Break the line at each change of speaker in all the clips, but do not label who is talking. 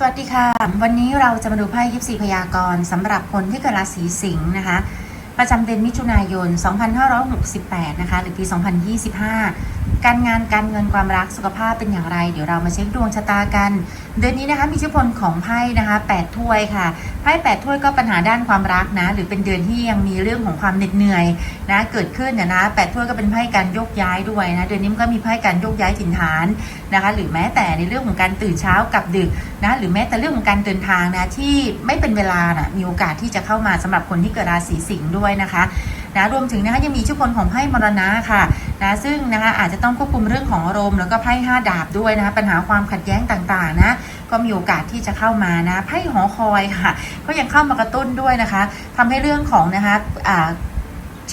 สวัสดีค่ะ วันนี้เราจะมาดูไพ่ยิปซีพยากรณ์สำหรับคนที่เกิดราศีสิงห์นะคะ ประจำเดือนมิถุนายน 2568 นะคะ หรือปี 2025 การงานการเงินความรักสุขภาพเป็นอย่างไร เดี๋ยวเรามาเช็คดวงชะตากัน เดือนนี้นะคะมีอิทธิพลของไพ่นะคะ8ถ้วยค่ะ ไพ่8ถ้วยก็ปัญหาด้านความรักนะ หรือเป็นเดือนที่ยังมีเรื่องของความเหน็ดเหนื่อยนะเกิดขึ้นเนี่ยนะแปดถ้วยก็เป็นไพ่การโยกย้ายด้วยนะ เดือนนี้มันก็มีไพ่การโยกย้ายถิ่นฐานนะคะ หรือแม้แต่ในเรื่องของการตื่นเช้ากับดึกนะ หรือแม้แต่เรื่องของการเดินทางนะที่ไม่เป็นเวลานะมีโอกาสที่จะเข้ามาสำหรับคนที่เกิดราศีสิงห์ด้วยนะคะนะรวมถึงนะคะยังมีชุพลของไพ่มรณะค่ะนะซึ่งนะคะอาจจะต้องควบคุมเรื่องของอารมณ์แล้วก็ไพ่ห้าดาบด้วยนะคะปัญหาความขัดแย้งต่างๆนะก็มีโอกาสที่จะเข้ามานะไพ่หอคอยค่ะ ก็ยังเข้ามากระตุ้นด้วยนะคะทำให้เรื่องของนะคะอ่า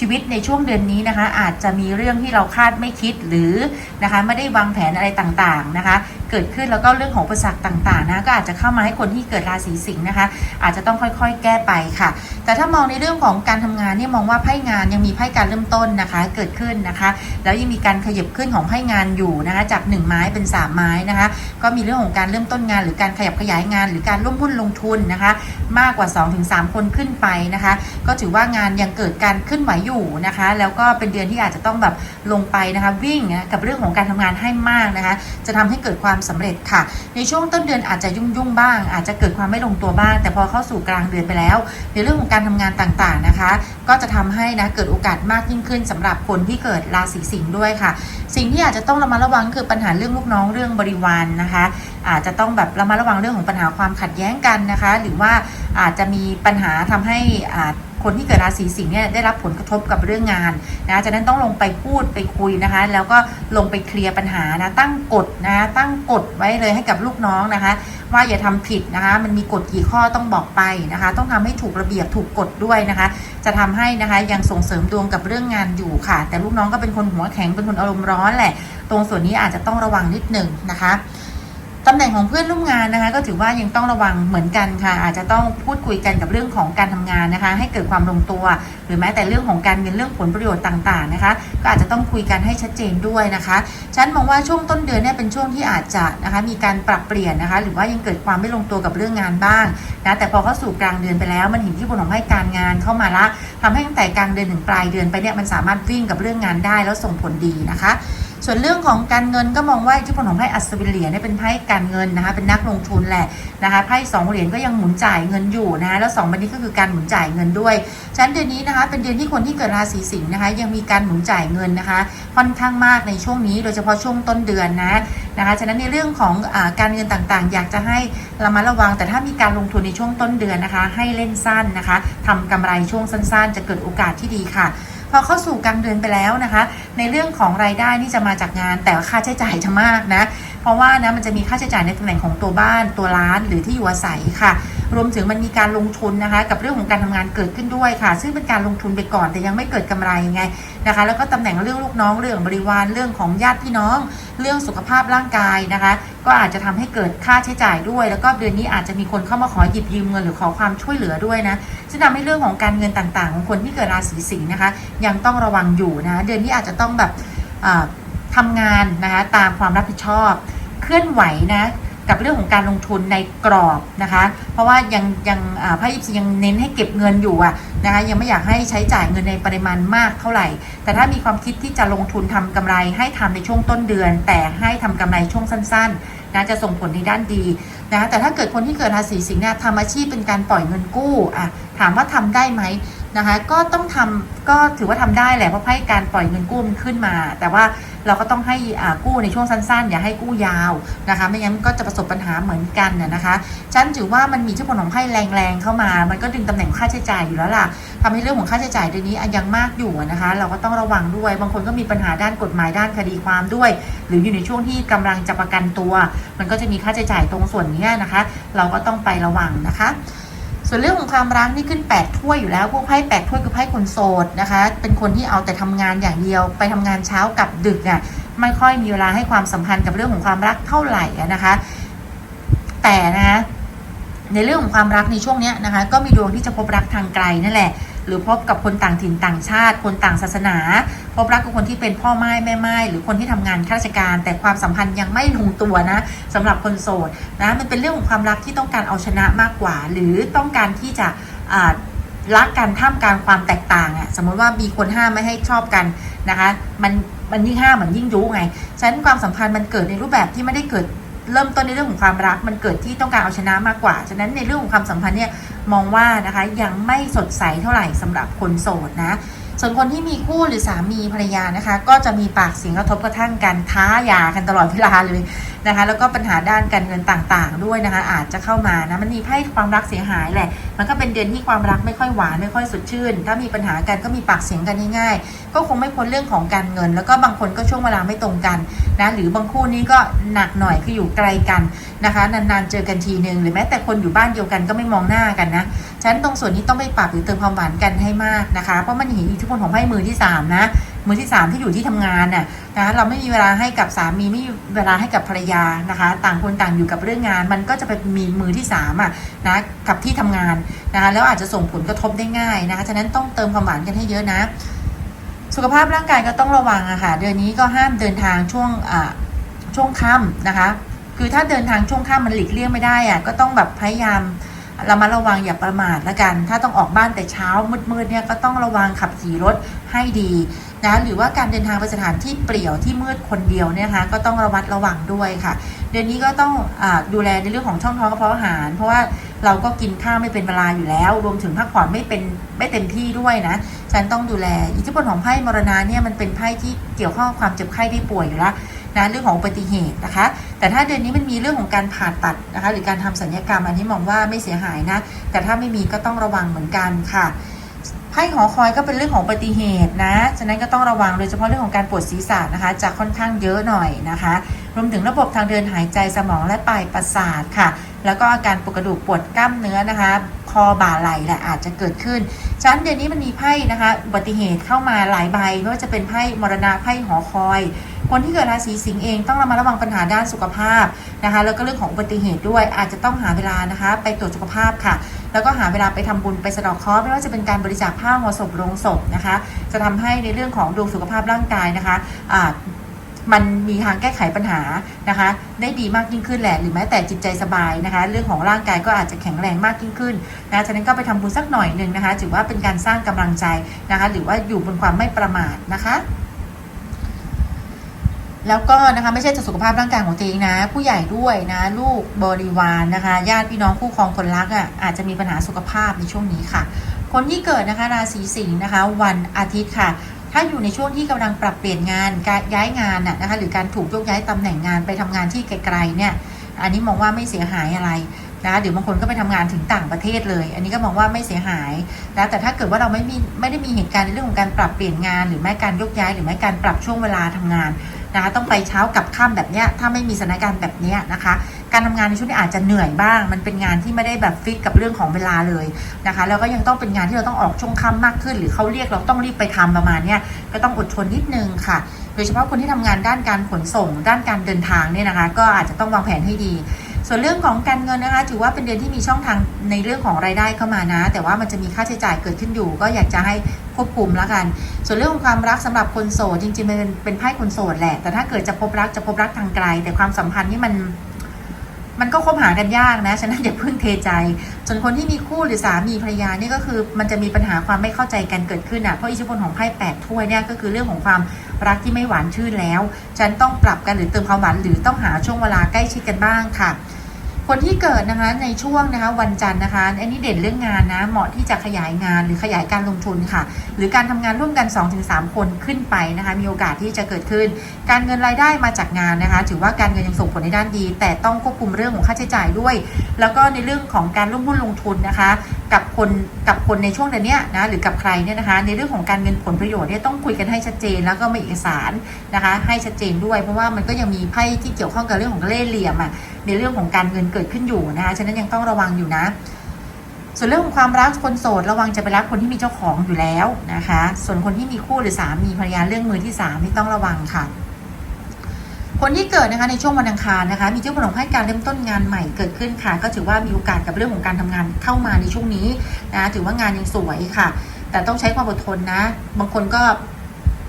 ชีวิตในช่วงเดือนนี้นะคะ อาจจะมีเรื่องที่เราคาดไม่คิดหรือนะคะไม่ได้วางแผนอะไรต่างๆนะคะเกิดขึ้นแล้วก็เรื่องของอุปสรรคต่างๆนะก็อาจจะเข้ามาให้คนที่เกิดราศีสิงห์นะคะ อาจจะต้องค่อยๆ แก้ไปค่ะ แต่ถ้ามองในเรื่องของการทำงานเนี่ยมองว่าไพ่งานยังมีไพ่การเริ่มต้นนะคะ เกิดขึ้นนะคะ แล้วยังมีการขยับขึ้นของไพ่งานอยู่นะคะจาก 1 ไม้เป็น 3 ไม้นะคะ ก็มีเรื่องของการเริ่มต้นงาน หรือการขยับขยายงาน หรือการร่วมหุ้นลงทุนนะคะ มากกว่า 2-3 คนขึ้นไปนะคะ ก็ถือว่างานยังเกิดการขึ้นไหวอยู่นะคะ แล้วก็เป็นเดือนที่อาจจะต้องแบบลงไปนะคะ วิ่งนะกับเรื่องของการทำงานให้มากนะคะ จะทำให้เกิดความสำเร็จค่ะ ในช่วงต้นเดือนอาจจะยุ่งยุ่งบ้าง อาจจะเกิดความไม่ลงตัวบ้าง แต่พอเข้าสู่กลางเดือนไปแล้ว ในเรื่องของการทำงานต่างๆนะคะ ก็จะทำให้นะเกิดโอกาสมากยิ่งขึ้นสำหรับคนที่เกิดราศีสิงห์ด้วยค่ะ สิ่งที่อาจจะต้องระมัดระวังคือปัญหาเรื่องลูกน้องเรื่องบริวารนนะคะ อาจจะต้องแบบระมัดระวังเรื่องของปัญหาความขัดแย้งกันนะคะ หรือว่าอาจจะมีปัญหาทำให้อ่า คนที่เกิดราศีสิงห์เนี่ยได้รับผลกระทบกับเรื่องงานนะฉะนั้นต้องลงไปพูดไปคุยนะคะ แล้วก็ลงไปเคลียร์ปัญหานะตั้งกฎนะตั้งกฎไว้เลยให้กับลูกน้องนะคะ ว่าอย่าทำผิดนะคะ มันมีกฎกี่ข้อต้องบอกไปนะคะ ต้องทำให้ถูกระเบียบถูกกฎด้วยนะคะ จะทำให้นะคะยังส่งเสริมดวงกับเรื่องงานอยู่ค่ะ แต่ลูกน้องก็เป็นคนหัวแข็งเป็นคนอารมณ์ร้อนแหละ ตรงส่วนนี้อาจจะต้องระวังนิดหนึ่งนะคะ ตำแหน่งของเพื่อนร่วมงานนะคะ ก็ถือว่ายังต้องระวังเหมือนกันค่ะ อาจจะต้องพูดคุยกันกับเรื่องของการทำงานนะคะ ให้เกิดความลงตัว หรือแม้แต่เรื่องของการเงินเรื่องผลประโยชน์ต่างๆนะคะ ก็อาจจะต้องคุยกันให้ชัดเจนด้วยนะคะฉันมองว่าช่วงต้นเดือนเนี่ยเป็นช่วงที่อาจจะนะคะมีการปรับเปลี่ยนนะคะ หรือว่ายังเกิดความไม่ลงตัวกับเรื่องงานบ้างนะแต่พอเข้าสู่กลางเดือนไปแล้ว มันเห็นที่ผลของให้การงานเข้ามาละทำให้ตั้งแต่กลางเดือนถึงปลายเดือนไปเนี่ยมันสามารถวิ่งกับเรื่องงานได้แล้วส่งผลดีนะคะ ส่วนเรื่องของการเงินก็มองว่าอิทธิพลของไพ่อัศวินเหรียญเนี่ยเป็นไพ่การเงินนะคะเป็นนักลงทุนแหละนะคะไพ่สองเหรียญก็ยังหมุนจ่ายเงินอยู่นะคะแล้วสองใบนี้ก็คือการหมุนจ่ายเงินด้วยฉะนั้นเดือนนี้นะคะเป็นเดือนที่คนที่เกิดราศีสิงห์นะคะยังมีการหมุนจ่ายเงินนะคะค่อนข้างมากในช่วงนี้ โดยเฉพาะช่วงต้นเดือนนะนะคะฉะนั้นในเรื่องของอการเงินต่างๆ อยากจะให้ระมัดระวัง แต่ถ้ามีการลงทุนในช่วงต้นเดือนนะคะ ให้เล่นสั้นนะคะทำกำไรช่วงสั้นๆ จะเกิดโอกาสที่ดีค่ะ พอเข้าสู่กลางเดือนไปแล้วนะคะ ในเรื่องของรายได้นี่จะมาจากงานแต่ค่าใช้จ่ายจะมากนะ ราะว่านะมันจะมีค่าใช้จ่ายในตำแหน่งของตัวบ้านตัวร้านหรือที่อยู่อาศัยค่ะ รวมถึงมันมีการลงทุนนะคะ กับเรื่องของการทำงานเกิดขึ้นด้วยค่ะ ซึ่งเป็นการลงทุนไปก่อนแต่ยังไม่เกิดกำไรไงนะคะ แล้วก็ตำแหน่งเรื่องลูกน้องเรื่องบริวารเรื่องของญาติพี่น้อง เรื่องสุขภาพร่างกายนะคะ ก็อาจจะทำให้เกิดค่าใช้จ่ายด้วย แล้วก็เดือนนี้อาจจะมีคนเข้ามาขอหยิบยืมเงินหรือขอความช่วยเหลือด้วยนะซึ่งทำให้เรื่องของการเงินต่างๆ ของคนที่เกิดราศีสิงห์นะคะ ยังต้องระวังอยู่นะ เดือนนี้อาจจะต้องแบบอ่า ทำงานนะคะตามความรับผิดชอบ เคลื่อนไหวนะกับเรื่องของการลงทุนในกรอบนะคะ เพราะว่ายังยังอ่าไพ่ยิปซียังเน้นให้เก็บเงินอยู่อะนะคะยังไม่อยากให้ใช้จ่ายเงินในปริมาณมากเท่าไหร่ แต่ถ้ามีความคิดที่จะลงทุนทำกำไรให้ทำในช่วงต้นเดือน แต่ให้ทำกำไรช่วงสั้นๆนะจะส่งผลในด้านดีนะแต่ถ้าเกิดคนที่เกิดราศีสิงห์เนี่ยทำอาชีพเป็นการปล่อยเงินกู้อะถามว่าทำได้ไหมนะคะก็ต้องทำก็ถือว่าทำได้แหละเพราะไพ่การปล่อยเงินกู้มันขึ้นมา แต่ว่า เราก็ต้องให้กู้ในช่วงสั้นๆ อย่าให้กู้ยาวนะคะ ไม่งั้นก็จะประสบปัญหาเหมือนกันน่ะนะคะฉันถือว่ามันมีเจ้าผลของไพ่แรงๆเข้ามา มันก็ดึงตำแหน่งค่าใช้จ่ายอยู่แล้วล่ะทำให้เรื่องของค่าใช้จ่ายเดือนนี้ยังมากอยู่นะคะ เราก็ต้องระวังด้วย บางคนก็มีปัญหาด้านกฎหมายด้านคดีความด้วย หรืออยู่ในช่วงที่กำลังจะประกันตัว มันก็จะมีค่าใช้จ่ายตรงส่วนนี้นะคะ เราก็ต้องไประวังนะคะ ส่วนเรื่องของความรักนี่ขึ้น 8 ถ้วยอยู่แล้ว พวกไพ่8ถ้วยคือไพ่คนโสดนะคะ เป็นคนที่เอาแต่ทำงานอย่างเดียว ไปทำงานเช้ากับดึกอะ ไม่ค่อยมีเวลาให้ความสัมพันธ์กับเรื่องของความรักเท่าไหร่นะคะ แต่นะในเรื่องของความรักในช่วงนี้นะคะ ก็มีดวงที่จะพบรักทางไกลนั่นแหละ หรือพบกับคนต่างถิ่นต่างชาติ คนต่างศาสนา พบรักกับคนที่เป็นพ่อไม้แม่ไม้หรือคนที่ทำงานข้าราชการ แต่ความสัมพันธ์ยังไม่ลงตัวนะสำหรับคนโสดนะมันเป็นเรื่องของความรักที่ต้องการเอาชนะมากกว่า หรือต้องการที่จะรักกันท่ามกลางความแตกต่างอะสมมติว่ามีคนห้ามไม่ให้ชอบกันนะคะ มันมันยิ่งห้ามเหมือนยิ่งยุไงฉะนั้นความสัมพันธ์มันเกิดในรูปแบบที่ไม่ได้เกิด เริ่มต้นในเรื่องของความรัก มันเกิดที่ต้องการเอาชนะมากกว่า ฉะนั้นในเรื่องของความสัมพันธ์เนี่ยมองว่านะคะยังไม่สดใสเท่าไหร่สำหรับคนโสดนะ ส่วนคนที่มีคู่หรือสามีภรรยานะคะ ก็จะมีปากเสียงกระทบกระทั่งกันท้าหยากันตลอดเวลาเลยนะคะ แล้วก็ปัญหาด้านการเงินต่างๆ ด้วยนะคะ อาจจะเข้ามานะมันมีไพ่ความรักเสียหายแหละ มันก็เป็นเดือนที่ความรักไม่ค่อยหวานไม่ค่อยสดชื่น ถ้ามีปัญหากันก็มีปากเสียงกันง่ายๆก็คงไม่พ้นเรื่องของการเงิน แล้วก็บางคนก็ช่วงเวลาไม่ตรงกันนะหรือบางคู่นี้ก็หนักหน่อยคืออยู่ไกลกันนะคะ นานๆเจอกันทีนึงหรือแม้แต่คนอยู่บ้านเดียวกันก็ไม่มองหน้ากันนะฉะนั้นตรงส่วนนี้ต้องไปปรับหรือเติมความหวานกันให้มากนะคะเพราะมันเห็นอิทธิพลของไพ่มือที่สามนะ มือที่สามที่อยู่ที่ทำงานน่ะนะเราไม่มีเวลาให้กับสามีไม่มีเวลาให้กับภรรยานะคะ ต่างคนต่างอยู่กับเรื่องงาน มันก็จะไปมีมือที่สามอะนะกับที่ทำงานนะคะแล้วอาจจะส่งผลกระทบได้ง่ายนะคะฉะนั้นต้องเติมความหวานกันให้เยอะนะ สุขภาพร่างกายก็ต้องระวังอะค่ะเดือนนี้ก็ห้ามเดินทางช่วงอ่าช่วงค่ำนะคะ คือถ้าเดินทางช่วงค่ำมันหลีกเลี่ยงไม่ได้อะก็ต้องแบบพยายาม เรามาระวังอย่าประมาทละกัน ถ้าต้องออกบ้านแต่เช้ามืดๆเนี่ยก็ต้องระวังขับขี่รถให้ดีนะหรือว่าการเดินทางไปสถานที่เปลี่ยวที่มืดคนเดียวเนี่ยนะคะก็ต้องระมัดระวังด้วยค่ะ เดือนนี้ก็ต้องอดูแลในเรื่องของช่องท้องกระเพาะอาหาร เพราะว่าเราก็กินข้าวไม่เป็นเวลาอยู่แล้ว รวมถึงพักผ่อนไม่เป็นไม่เต็มที่ด้วยนะฉันต้องดูแลอิทธิพลของไพ่มรณะเนี่ยมันเป็นไพ่ที่เกี่ยวข้องความเจ็บไข้ได้ป่วยอยู่แล้ว นะเรื่องของอุบัติเหตุนะคะ แต่ถ้าเดือนนี้มันมีเรื่องของการผ่าตัดนะคะ หรือการทำสัญญกรรมอันนี้มองว่าไม่เสียหายนะ แต่ถ้าไม่มีก็ต้องระวังเหมือนกันค่ะไพ่หอคอยก็เป็นเรื่องของอุบัติเหตุนะ ฉะนั้นก็ต้องระวังโดยเฉพาะเรื่องของการปวดศีรษะนะคะ จะค่อนข้างเยอะหน่อยนะคะ รวมถึงระบบทางเดินหายใจสมองและปลายประสาทค่ะ แล้วก็อาการปวดกระดูกปวดกล้ามเนื้อนะคะ คอบ่าไหล่แหละอาจจะเกิดขึ้น ฉะนั้นเดือนนี้มันมีไพ่นะคะ อุบัติเหตุเข้ามาหลายใบไม่ว่าจะเป็นไพ่มรณะไพ่หอคอย คนที่เกิดราศีสิงห์เองต้องระมัดระวังปัญหาด้านสุขภาพนะคะแล้วก็เรื่องของอุบัติเหตุด้วยอาจจะต้องหาเวลานะคะไปตรวจสุขภาพค่ะ แล้วก็หาเวลาไปทำบุญไปสะดอกเคราะห์ไม่ว่าจะเป็นการบริจาคผ้าหัวศพโรงศพนะคะ จะทำให้ในเรื่องของดวงสุขภาพร่างกายนะคะอ่ามันมีทางแก้ไขปัญหานะคะ ได้ดีมากยิ่งขึ้นแหละ หรือแม้แต่จิตใจสบายนะคะ เรื่องของร่างกายก็อาจจะแข็งแรงมากยิ่งขึ้นนะฉะนั้นก็ไปทำบุญสักหน่อยหนึ่งนะคะถือว่าเป็นการสร้างกำลังใจนะคะ หรือว่าอยู่บนความไม่ประมาทนะคะ แล้วก็นะคะไม่ใช่จะสุขภาพร่างกายของตัวเองนะ ผู้ใหญ่ด้วยนะ ลูกบริวารนนะคะ ญาติพี่น้องคู่ครองคนรักอะอาจจะมีปัญหาสุขภาพในช่วงนี้ค่ะ คนที่เกิดนะคะราศีสิงห์นะคะ วันอาทิตย์ค่ะ ถ้าอยู่ในช่วงที่กำลังปรับเปลี่ยนงานการย้ายงานน่ะนะคะหรือการถูกยกย้ายตำแหน่งงานไปทำงานที่ไกลๆเนี่ยอันนี้มองว่าไม่เสียหายอะไรนะคะหรือบางคนก็ไปทำงานถึงต่างประเทศเลย อันนี้ก็มองว่าไม่เสียหายนะแต่ถ้าเกิดว่าเราไม่มีไม่ได้มีเหตุการณ์ในเรื่องของการปรับเปลี่ยนงาน หรือแม้การยกย้าย หรือแม้การปรับช่วงเวลาทำงาน นะคะต้องไปเช้ากับค่ำแบบเนี้ยถ้าไม่มีสถานการณ์แบบเนี้ยนะคะ การทำงานในช่วงนี้อาจจะเหนื่อยบ้าง มันเป็นงานที่ไม่ได้แบบฟิกกับเรื่องของเวลาเลยนะคะ แล้วก็ยังต้องเป็นงานที่เราต้องออกช่วงค่ำมากขึ้น หรือเขาเรียกเราต้องรีบไปทำประมาณเนี้ยก็ต้องอดทนนิดนึงค่ะ โดยเฉพาะคนที่ทำงานด้านการขนส่ง ด้านการเดินทางเนี่ยนะคะ ก็อาจจะต้องวางแผนให้ดี ส่วนเรื่องของการเงินนะคะ ถือว่าเป็นเดือนที่มีช่องทางในเรื่องของรายได้เข้ามานะ แต่ว่ามันจะมีค่าใช้จ่ายเกิดขึ้นอยู่ ก็อยากจะให้ควบคุมแล้วกัน ส่วนเรื่องของความรักสำหรับคนโสดจริงๆมันเป็นเป็นไพ่คนโสดแหละ แต่ถ้าเกิดจะพบรักจะพบรักทางไกล แต่ความสัมพันธ์นี่มันมันก็คบหากันยากนะ ฉะนั้นอย่าเพิ่งเทใจ ส่วนคนที่มีคู่หรือสามีภรรยานี่ก็คือมันจะมีปัญหาความไม่เข้าใจกันเกิดขึ้นอะ เพราะอิทธิพลของไพ่แปดถ้วยเนี่ยก็คือเรื่องของความรักที่ไม่หวานชื่นแล้ว ฉันต้องปรับกันหรือเติมความหวานหรือต้องหาช่วงเวลาใกล้ชิดกันบ้างค่ะ คนที่เกิดนะคะในช่วงนะคะวันจันทร์นะคะ อันนี้เด่นเรื่องงานนะ เหมาะที่จะขยายงานหรือขยายการลงทุนค่ะ หรือการทำงานร่วมกัน 2-3 คนขึ้นไปนะคะ มีโอกาสที่จะเกิดขึ้น การเงินรายได้มาจากงานนะคะ ถือว่าการเงินยังส่งผลในด้านดี แต่ต้องควบคุมเรื่องของค่าใช้จ่ายด้วย แล้วก็ในเรื่องของการร่วมหุ้นลงทุนนะคะกับคนกับคนในช่วงเดือนเนี้ยนะหรือกับใครเนี่ยนะคะ ในเรื่องของการเงินผลประโยชน์เนี่ยต้องคุยกันให้ชัดเจน แล้วก็มีเอกสารนะคะ ให้ชัดเจนด้วยเพราะว่ามันก็ยังมีไพ่ที่เกี่ยวข้องกับเรื่องของเล่ห์เหลี่ยมอะในเรื่องของการเงินเกิดขึ้นอยู่นะคะฉะนั้นยังต้องระวังอยู่นะ ส่วนเรื่องของความรักคนโสดระวังจะไปรักคนที่มีเจ้าของอยู่แล้วนะคะ ส่วนคนที่มีคู่หรือสามีภรรยาเรื่องมือที่สามนี่ต้องระวังค่ะ คนที่เกิดนะคะในช่วงวันอังคารนะคะ มีเจ้าผลของให้การเริ่มต้นงานใหม่เกิดขึ้นค่ะ ก็ถือว่ามีโอกาสกับเรื่องของการทำงานเข้ามาในช่วงนี้นะถือว่างานยังสวยค่ะ แต่ต้องใช้ความอดทนนะ บางคนก็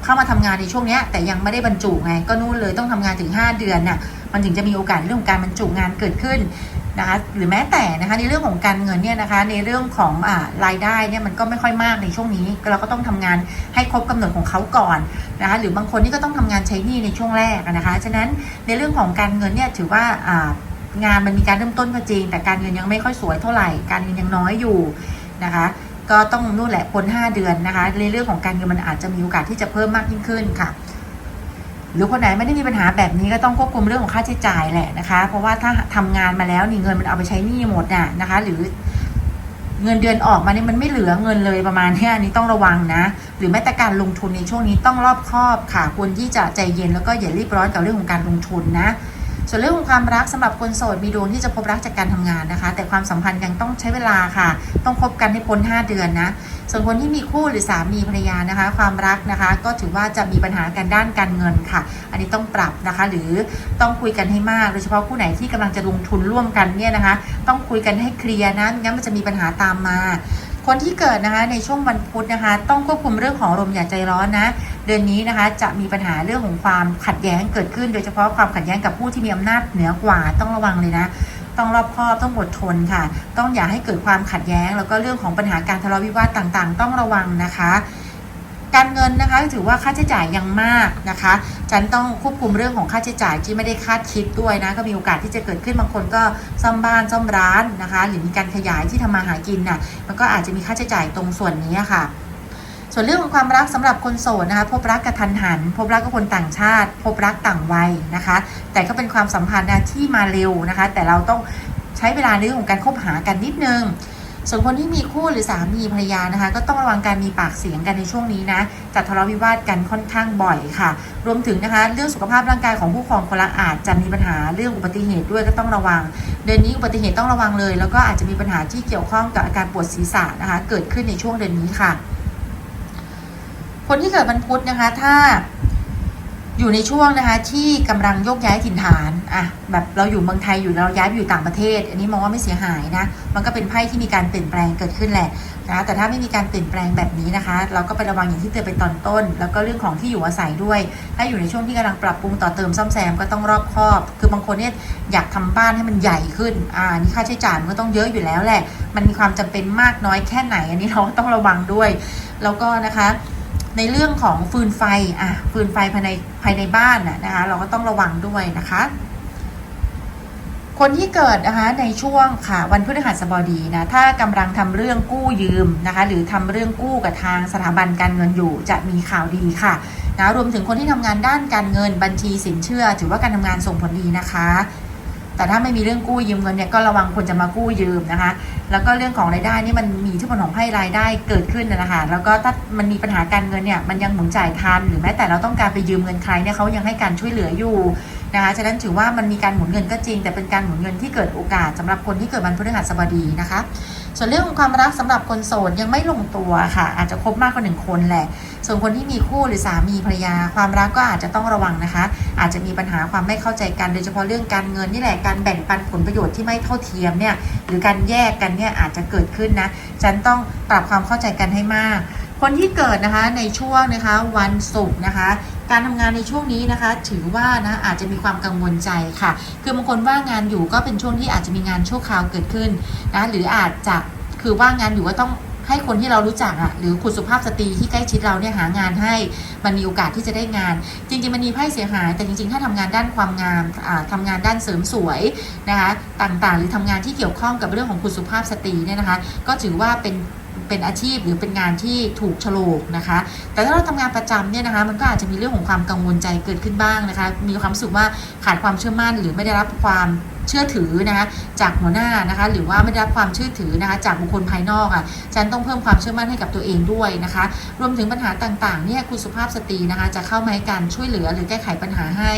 เข้ามาทำงานในช่วงเนี้ยแต่ยังไม่ได้บรรจุไงก็นู่นเลยต้องทำงานถึง 5 เดือนน่ะมันถึงจะมีโอกาสเรื่องของการบรรจุงานเกิดขึ้น นะคะหรือแม้แต่นะคะในเรื่องของการเงินเนี่ยนะคะในเรื่องของอารายได้เนี่ยมันก็ไม่ค่อยมากในช่วงนี้ เราก็ต้องทำงานให้ครบกำหนดของเขาก่อนนะคะหรือบางคนนี่ก็ต้องทำงานใช้หนี้ในช่วงแรกนะคะฉะนั้นในเรื่องของการเงินเนี่ยถือว่าอ่างานมันมีการเริ่มต้นก็จริง แต่การเงินยังไม่ค่อยสวยเท่าไหร่การเงินยังน้อยอยู่นะคะก็ต้องนู่นแหละพ้น5 เดือนนะคะในเรื่องของการเงินมันอาจจะมีโอกาสที่จะเพิ่มมากยิ่งขึ้นค่ะ หรือคนไหนไม่ได้มีปัญหาแบบนี้ก็ต้องควบคุมเรื่องของค่าใช้จ่ายแหละนะคะ เพราะว่าถ้าทำงานมาแล้วนี่เงินมันเอาไปใช้หนี้หมดน่ะนะคะ หรือเงินเดือนออกมาเนี่ยมันไม่เหลือเงินเลยประมาณนี้อันนี้ต้องระวังนะ หรือแม้แต่การลงทุนในช่วงนี้ต้องรอบคอบค่ะควรที่จะใจเย็นแล้วก็อย่ารีบร้อนกับเรื่องของการลงทุนนะ ส่วนเรื่องของความรักสำหรับคนโสดมีดวงที่จะพบรักจากการทำงานนะคะ แต่ความสัมพันธ์ยังต้องใช้เวลาค่ะ ต้องคบกันให้พ้น 5 เดือนนะ ส่วนคนที่มีคู่หรือสามีภรรยานะคะ ความรักนะคะ ก็ถือว่าจะมีปัญหากันด้านการเงินค่ะ อันนี้ต้องปรับนะคะ หรือต้องคุยกันให้มาก โดยเฉพาะคู่ไหนที่กำลังจะลงทุนร่วมกันเนี่ยนะคะ ต้องคุยกันให้เคลียร์นะม่งั้นมันจะมีปัญหาตามมาคนที่เกิดนะคะในช่วงวันพุธนะคะ ต้องควบคุมเรื่องของอารมณ์อย่าใจร้อนนะ เดือนนี้นะคะจะมีปัญหาเรื่องของความขัดแย้งเกิดขึ้น โดยเฉพาะความขัดแย้งกับผู้ที่มีอำนาจเหนือกว่าต้องระวังเลยนะต้องรอบคอบต้องอดทนค่ะ ต้องอย่าให้เกิดความขัดแย้ง แล้วก็เรื่องของปัญหาการทะเลาะวิวาทต่างๆ ต้องระวังนะคะ การเงินนะคะถือว่าค่าใช้จ่ายยังมากนะคะ ฉันต้องควบคุมเรื่องของค่าใช้จ่ายที่ไม่ได้คาดคิดด้วยนะ ก็มีโอกาสที่จะเกิดขึ้นบางคนก็ซ่อมบ้านซ่อมร้านนะคะ หรือมีการขยายที่ทำมาหากินน่ะมันก็อาจจะมีค่าใช้จ่ายตรงส่วนนี้ค่ะ ส่วนเรื่องของความรักสำหรับคนโสดนะคะพบรักกระทันหัน พบรักกับคนต่างชาติ พบรักต่างวัยนะคะ แต่ก็เป็นความสัมพันธ์นะที่มาเร็วนะคะ แต่เราต้องใช้เวลาเรื่องของการคบหากันนิดนึงส่วนคนที่มีคู่หรือสามีภรรยานะคะ ก็ต้องระวังการมีปากเสียงกันในช่วงนี้นะจะทะเลาะวิวาทกันค่อนข้างบ่อยค่ะ รวมถึงนะคะเรื่องสุขภาพร่างกายของผู้ครองคนละอาจจะมีปัญหาเรื่องอุบัติเหตุด้วยก็ต้องระวัง เดือนนี้อุบัติเหตุต้องระวังเลย แล้วก็อาจจะมีปัญหาที่เกี่ยวข้องกับอาการปวดศีรษะนะคะ เกิดขึ้นในช่วงเดือนนี้ค่ะ คนที่เกิดวันพุธนะคะ ถ้าอยู่ในช่วงนะคะ ที่กำลังโยกย้ายถิ่นฐานอะแบบเราอยู่เมืองไทยอยู่เราย้ายไปอยู่ต่างประเทศ อันนี้มองว่าไม่เสียหายนะ มันก็เป็นไพ่ที่มีการเปลี่ยนแปลงเกิดขึ้นแหละนะแต่ถ้าไม่มีการเปลี่ยนแปลงแบบนี้นะคะ เราก็ไประวังอย่างที่เตือนไปตอนต้น แล้วก็เรื่องของที่อยู่อาศัยด้วย ถ้าอยู่ในช่วงที่กำลังปรับปรุงต่อเติมซ่อมแซมก็ต้องรอบคอบ คือบางคนเนี่ยอยากทำบ้านให้มันใหญ่ขึ้นอ่านี่ค่าใช้จ่ายมันก็ต้องเยอะอยู่แล้วแหละ มันมีความจำเป็นมากน้อยแค่ไหน อันนี้เราก็ต้องระวังด้วย แล้วก็นะคะ ในเรื่องของฟืนไฟอะฟืนไฟภายในภายในบ้านน่ะนะคะเราก็ต้องระวังด้วยนะคะ คนที่เกิดนะคะในช่วงค่ะวันพฤหัสบดีนะถ้ากำลังทำเรื่องกู้ยืมนะคะ หรือทำเรื่องกู้กับทางสถาบันการเงินอยู่ จะมีข่าวดีค่ะนะรวมถึงคนที่ทำงานด้านการเงินบัญชีสินเชื่อ ถือว่าการทำงานส่งผลดีนะคะ แต่ถ้าไม่มีเรื่องกู้ยืมเงินเนี่ยก็ระวังคนจะมากู้ยืมนะคะ แล้วก็เรื่องของรายได้นี่มันมีที่ผลของไพ่รายได้เกิดขึ้นนะคะแล้วก็ถ้ามันมีปัญหาการเงินเนี่ยมันยังหมุนจ่ายทันหรือแม้แต่เราต้องการไปยืมเงินใครเนี่ยเขายังให้การช่วยเหลืออยู่นะคะฉะนั้นถือว่ามันมีการหมุนเงินก็จริง แต่เป็นการหมุนเงินที่เกิดโอกาสสำหรับคนที่เกิดวันพฤหัสบดีนะคะ ส่วนเรื่องของความรักสำหรับคนโสดยังไม่ลงตัวค่ะ อาจจะคบมากกว่าหนึ่งคนแหละ ส่วนคนที่มีคู่หรือสามีภรรยา ความรักก็อาจจะต้องระวังนะคะ อาจจะมีปัญหาความไม่เข้าใจกันโดยเฉพาะเรื่องการเงินนี่แหละการแบ่งปันผลประโยชน์ที่ไม่เท่าเทียมเนี่ยหรือการแยกกันเนี่ยอาจจะเกิดขึ้นนะฉันต้องปรับความเข้าใจกันให้มาก คนที่เกิดนะคะในช่วงนะคะวันศุกร์นะคะการทำงานในช่วงนี้นะคะ ถือว่านะอาจจะมีความกังวลใจค่ะ คือบางคนว่างานอยู่ก็เป็นช่วงที่อาจจะมีงานชั่วคราวเกิดขึ้นนะหรืออาจจะคือว่างานอยู่ก็ต้อง ให้คนที่เรารู้จักอะหรือคุณสุภาพสตรีที่ใกล้ชิดเราเนี่ยหางานให้มันมีโอกาสที่จะได้งาน จริง ๆ มันมีไพ่เสียหาย แต่จริง ๆ ถ้าทำงานด้านความงามทำทำงานด้านเสริมสวยนะคะต่างๆ หรือทำงานที่เกี่ยวข้องกับเรื่องของคุณสุภาพสตรีเนี่ยนะคะ ก็ถือว่าเป็น เป็นอาชีพหรือเป็นงานที่ถูกฉลกนะคะ แต่ถ้าเราทำงานประจำเนี่ยนะคะ มันก็อาจจะมีเรื่องของความกังวลใจเกิดขึ้นบ้างนะคะ มีความรู้สึกว่าขาดความเชื่อมั่น หรือไม่ได้รับความเชื่อถือนะคะจากหัวหน้านะคะ หรือว่าไม่ได้รับความเชื่อถือนะคะ จากบุคคลภายนอกอะฉันต้องเพิ่มความเชื่อมั่นให้กับตัวเองด้วยนะคะ รวมถึงปัญหาต่างๆเนี่ยคุณสุภาพสตรีนะคะ จะเข้ามาให้การช่วยเหลือหรือแก้ไขปัญหาให้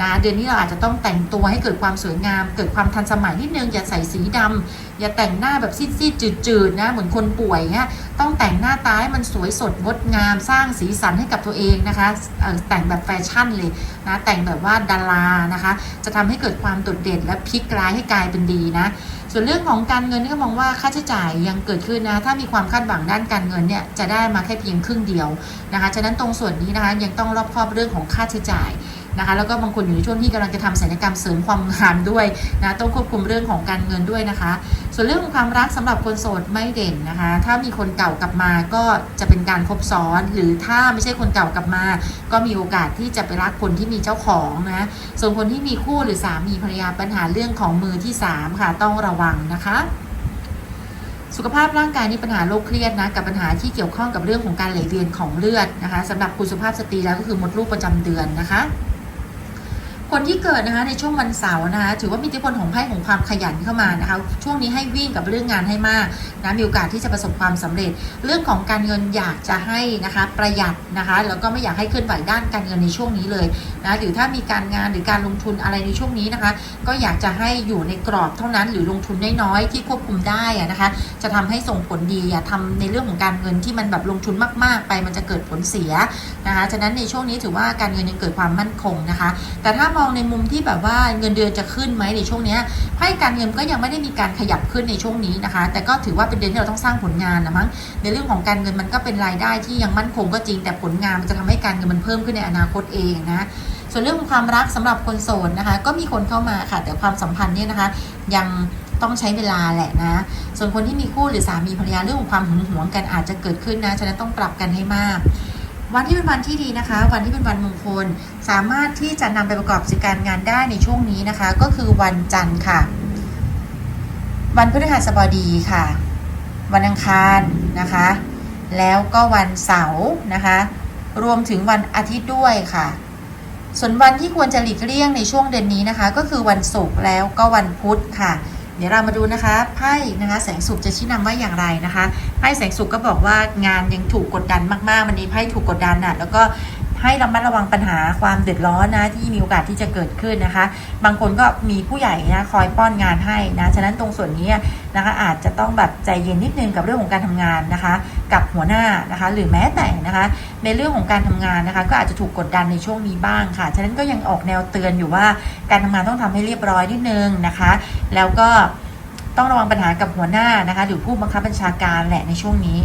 นะเดือนนี้เราอาจจะต้องแต่งตัวให้เกิดความสวยงาม เกิดความทันสมัยนิดนึงอย่าใส่สีดำอย่าแต่งหน้าแบบซีดๆจืดๆนะเหมือนคนป่วยเงี้ยต้องแต่งหน้าตาให้มันสวยสดงดงาม สร้างสีสันให้กับตัวเองนะคะแต่งแบบแฟชั่นเลยนะแต่งแบบว่าดารานะคะ จะทำให้เกิดความโดดเด่นและพลิกร้ายให้กลายเป็นดีนะส่วนเรื่องของการเงินนี่ก็มองว่าค่าใช้จ่ายยังเกิดขึ้นนะ ถ้ามีความคาดหวังด้านการเงินเนี่ยจะได้มาแค่เพียงครึ่งเดียวนะคะฉะนั้นตรงส่วนนี้นะคะยังต้องรอบคอบเรื่องของค่าใช้จ่าย นะคะแล้วก็บางคนอยู่ในช่วงที่กำลังจะทำศัลยกรรมเสริมความงามด้วยนะต้องควบคุมเรื่องของการเงินด้วยนะคะ ส่วนเรื่องของความรักสำหรับคนโสดไม่เด่นนะคะ ถ้ามีคนเก่ากลับมาก็จะเป็นการคบซ้อน หรือถ้าไม่ใช่คนเก่ากลับมา ก็มีโอกาสที่จะไปรักคนที่มีเจ้าของนะส่วนคนที่มีคู่หรือสามีภรรยาปัญหาเรื่องของมือที่ 3 ค่ะต้องระวังนะคะสุขภาพร่างกายนี่ปัญหาโรคเครียดนะกับปัญหาที่เกี่ยวข้องกับเรื่องของการไหลเวียนของเลือดนะคะสำหรับคุณสุภาพสตรีแล้วก็คือมดลูกประจำเดือนนะคะ คนที่เกิดนะคะในช่วงวันเสาร์นะคะถือว่ามีอิทธิพลของไพ่ของความขยันเข้ามานะคะช่วงนี้ให้วิ่งกับเรื่องงานให้มากนะมีโอกาสที่จะประสบความสำเร็จ เรื่องของการเงินอยากจะให้นะคะประหยัดนะคะแล้วก็ไม่อยากให้เคลื่อนไหวด้านการเงินในช่วงนี้เลยนะหรือถ้ามีการงานหรือการลงทุนอะไรในช่วงนี้นะคะ ก็อยากจะให้อยู่ในกรอบเท่านั้นหรือลงทุนน้อยๆที่ควบคุมได้นะคะ จะทำให้ส่งผลดีอย่าทำในเรื่องของการเงินที่มันแบบลงทุนมากๆ ไปมันจะเกิดผลเสียนะคะฉะนั้นในช่วงนี้ถือว่าการเงินยังเกิดความมั่นคงนะคะ แต่ถ้ามองในมุมที่แบบว่าเงินเดือนจะขึ้นไหมในช่วงนี้ไพ่การเงินก็ยังไม่ได้มีการขยับขึ้นในช่วงนี้นะคะ แต่ก็ถือว่าเป็นเดือนที่เราต้องสร้างผลงานนะมั้งในเรื่องของการเงินมันก็เป็นรายได้ที่ยังมั่นคงก็จริง แต่ผลงานมันจะทำให้การเงินมันเพิ่มขึ้นในอนาคตเองนะส่วนเรื่องของความรักสำหรับคนโสดนะคะ ก็มีคนเข้ามาค่ะ แต่ความสัมพันธ์เนี่ยนะคะ ยังต้องใช้เวลาแหละนะ ส่วนคนที่มีคู่หรือสามีภรรยาเรื่องของความหึงหวงกันอาจจะเกิดขึ้นนะฉะนั้นต้องปรับกันให้มาก วันที่เป็นวันที่ดีนะคะ วันที่เป็นวันมงคล สามารถที่จะนำไปประกอบกิจการงานได้ในช่วงนี้นะคะ ก็คือวันจันทร์ค่ะ วันพฤหัสบดีค่ะ วันอังคารนะคะ แล้วก็วันเสาร์นะคะ รวมถึงวันอาทิตย์ด้วยค่ะ ส่วนวันที่ควรจะหลีกเลี่ยงในช่วงเดือนนี้นะคะ ก็คือวันศุกร์แล้วก็วันพุธค่ะ เดี๋ยวเรามาดูนะคะไพ่นะคะแสงสุขจะชี้นำว่าอย่างไรนะคะไพ่แสงสุขก็บอกว่างานยังถูกกดดันมากๆวันนี้ไพ่ถูกกดดันน่ะแล้วก็ ให้ระมัดระวังปัญหาความเดือดร้อนนะที่มีโอกาสที่จะเกิดขึ้นนะคะ บางคนก็มีผู้ใหญ่นะคอยป้อนงานให้นะฉะนั้นตรงส่วนนี้นะคะอาจจะต้องแบบใจเย็นนิดนึงกับเรื่องของการทำงานนะคะ กับหัวหน้านะคะ หรือแม้แต่นะคะ ในเรื่องของการทำงานนะคะ ก็อาจจะถูกกดดันในช่วงนี้บ้างค่ะ ฉะนั้นก็ยังออกแนวเตือนอยู่ว่าการทำงานต้องทำให้เรียบร้อยนิดนึงนะคะ แล้วก็ต้องระวังปัญหากับหัวหน้านะคะ หรือผู้บังคับบัญชาการแหละในช่วงนี้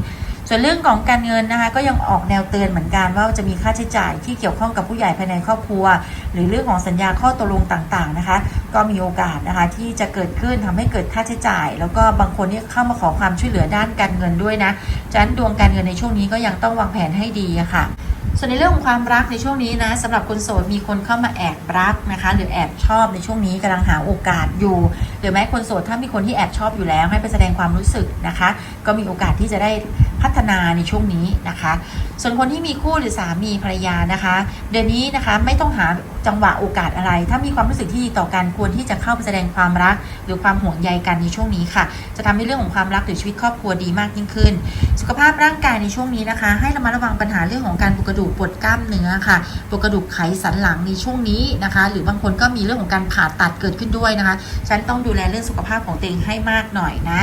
ส่วนเรื่องของการเงินนะคะก็ยังออกแนวเตือนเหมือนกันว่าจะมีค่าใช้จ่ายที่เกี่ยวข้องกับผู้ใหญ่ภายในครอบครัว หรือเรื่องของสัญญาข้อตกลงต่างๆนะคะ ก็มีโอกาสนะคะที่จะเกิดขึ้นทำให้เกิดค่าใช้จ่าย แล้วก็บางคนนี่เข้ามาขอความช่วยเหลือด้านการเงินด้วยนะฉะนั้นดวงการเงินในช่วงนี้ก็ยังต้องวางแผนให้ดีะค่ะส่วนในเรื่องของความรักในช่วงนี้นะสำหรับคนโสดมีคนเข้ามาแอบรักนะคะ หรือแอบชอบในช่วงนี้กำลังหาโอกาสอยู่ หรือแม้คนโสดถ้ามีคนที่แอบชอบอยู่แล้วให้ไปแสดงความรู้สึกนะคะ ก็มีโอกาสที่จะได้ พัฒนาในช่วงนี้นะคะ ส่วนคนที่มีคู่หรือสามีภรรยานะคะ เดือนนี้นะคะไม่ต้องหาจังหวะโอกาสอะไร ถ้ามีความรู้สึกที่ดีต่อกันควรที่จะเข้าไปแสดงความรัก หรือความห่วงใยกันในช่วงนี้ค่ะ จะทำให้เรื่องของความรักหรือชีวิตครอบครัวดีมากยิ่งขึ้น สุขภาพร่างกายในช่วงนี้นะคะ ให้ระมัดระวังปัญหาเรื่องของการปวดกระดูกปวดกล้ามเนื้อค่ะปวดกระดูกไขสันหลังในช่วงนี้นะคะ หรือบางคนก็มีเรื่องของการผ่าตัดเกิดขึ้นด้วยนะคะ ฉันต้องดูแลเรื่องสุขภาพของตัวเองให้มากหน่อยนะ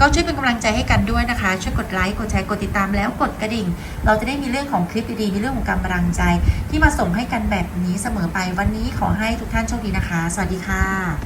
ก็ช่วยเป็นกำลังใจให้กันด้วยนะคะ ช่วยกดไลค์กดแชร์กดติดตามแล้วกดกระดิ่ง เราจะได้มีเรื่องของคลิปดีๆมีเรื่องของกำลังใจ ที่มาส่งให้กันแบบนี้เสมอไปวันนี้ขอให้ทุกท่านโชคดีนะคะ สวัสดีค่ะ